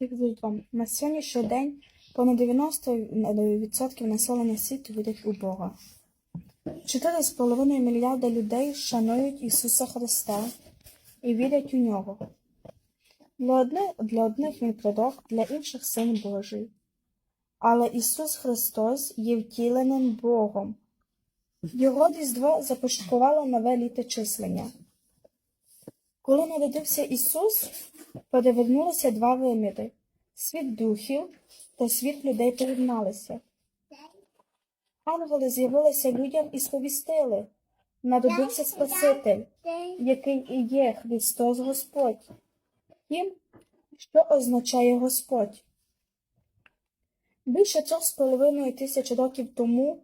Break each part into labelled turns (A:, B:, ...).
A: з Різдвом. На сьогоднішній день понад 90% населення світу вірять у Бога. 4,5 мільярда людей шанують Ісуса Христа і вірять у Нього. Для одних, для одних він пророк, для інших син Божий. Але Ісус Христос є втіленим Богом. Його різдво започаткувало нове літочислення. Коли народився Ісус, перевернулися два виміри світ духів та світ людей поєдналися. Ангели з'явилися людям і сповістили народився Спаситель, який і є Христос Господь. Тим, що означає Господь. Більше трьох з половиною тисяч років тому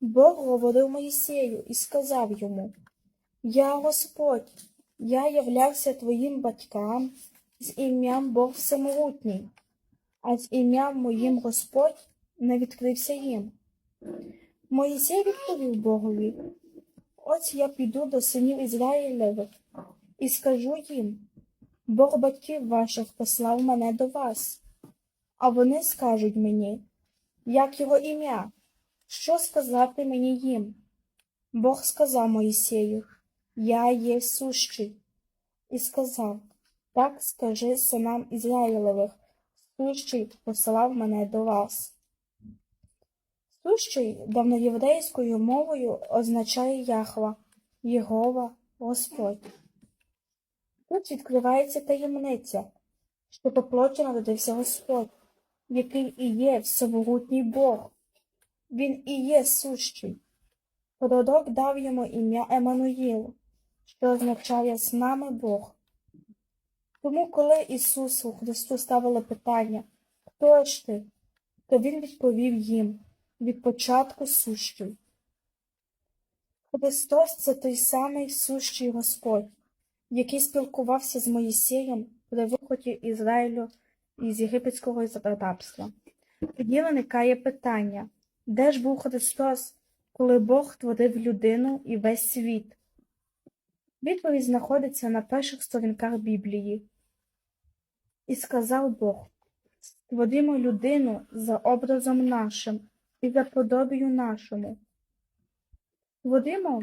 A: Бог говорив Моїсею і сказав йому: Я Господь, я являвся твоїм батькам з ім'ям Бог Всемогутній, а з ім'ям моїм Господь не відкрився їм. Моїсей відповів Богові: Ось я піду до синів Ізраїлевих і скажу їм: Бог батьків ваших послав мене до вас. А вони скажуть мені, як його ім'я, що сказати мені їм? Бог сказав Моїсею, Я є сущий, і сказав, так скажи синам Ізраїлевих, сущий послав мене до вас. Сущий давноєврейською мовою означає Яхва, Єгова, Господь. Тут відкривається таємниця, що по плоті народився Господь, який і є всемогутній Бог. Він і є сущий. Пророк дав йому ім'я Еммануїл, що означає з нами Бог. Тому, коли Ісусу Христу ставили питання, хто ж ти, то Він відповів їм від початку сущий. Христос це той самий сущий Господь, який спілкувався з Моїсеєм при виході Ізраїлю із єгипетського рабства. Тоді виникає питання, де ж був Христос, коли Бог творив людину і весь світ? Відповідь знаходиться на перших сторінках Біблії. І сказав Бог, створимо людину за образом нашим і за подобію нашому. Створимо,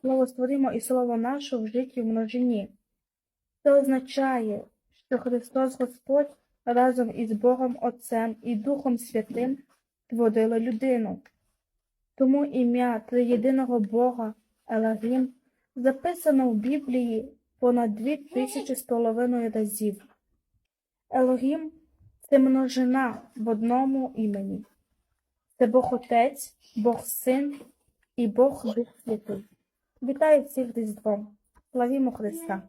A: слово створимо і слово наше в житті в множині. Це означає, що Христос Господь разом із Богом Отцем і Духом Святим творили людину. Тому ім'я триєдиного Бога Елагім записано в Біблії понад дві тисячі з половиною разів. Елогім це множина в одному імені. Це Бог Отець, Бог Син і Бог Дух Святий. Вітаю всіх Різдвом. Славімо Христа!